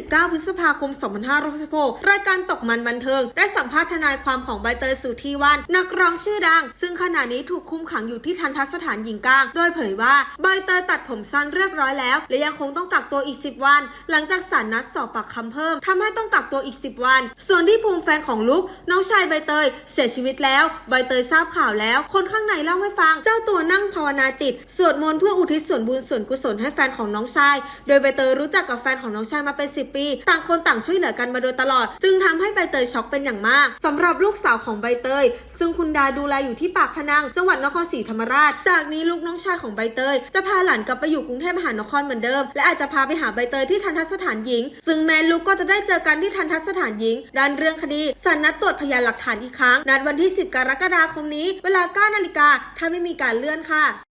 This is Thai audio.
19พฤษภาคม 2566 รายการตกมันบันเทิง ได้สัมภาษณ์ทนายความของใบเตยสุธีวัน นักร้องชื่อดัง ซึ่งขณะนี้ถูกคุมขังอยู่ที่ทันทสถานหญิงกลาง โดยเผยว่าใบเตยตัดผมสั้นเรียบร้อยแล้ว และยังคงต้องกักตัวอีก 10 วัน หลังจากศาลนัดสอบปากคำเพิ่มทำให้ต้องกักตัวอีก 10 วัน ส่วนที่ภูมิแฟนของลุกน้องชายใบเตย เสียชีวิตแล้ว ใบเตยทราบข่าวแล้ว คนข้างในเล่าให้ฟัง เจ้าตัวนั่งภาวนาจิต สวดมนต์เพื่ออุทิศส่วนบุญส่วนกุศลให้แฟนของน้องชาย โดยใบเตยรู้จักกับแฟนของน้องชายมาเป็น 10ปี ต่างคนต่างช่วยเหลือกันมาโดยตลอด จึงทำให้ใบเตยช็อกเป็นอย่างมากสำหรับลูกสาวของใบเตย ซึ่งคุณดาดูแลอยู่ที่ปากพนัง จังหวัดนครศรีธรรมราช จากนี้ลูกน้องชายของใบเตย จะพาหลานกลับไปอยู่กรุงเทพมหานครเหมือนเดิม และอาจจะพาไปหาใบเตยที่ทันทสถานหญิง ซึ่งแม่ลูกก็จะได้เจอกันที่ทันทสถานหญิงด้านเรื่องคดีศาลนัดตรวจพยานหลักฐานอีกครั้ง นัดวันที่ 10 กรกฎาคมนี้ เวลา9นาฬิกาถ้าไม่มีการเลื่อนค่ะ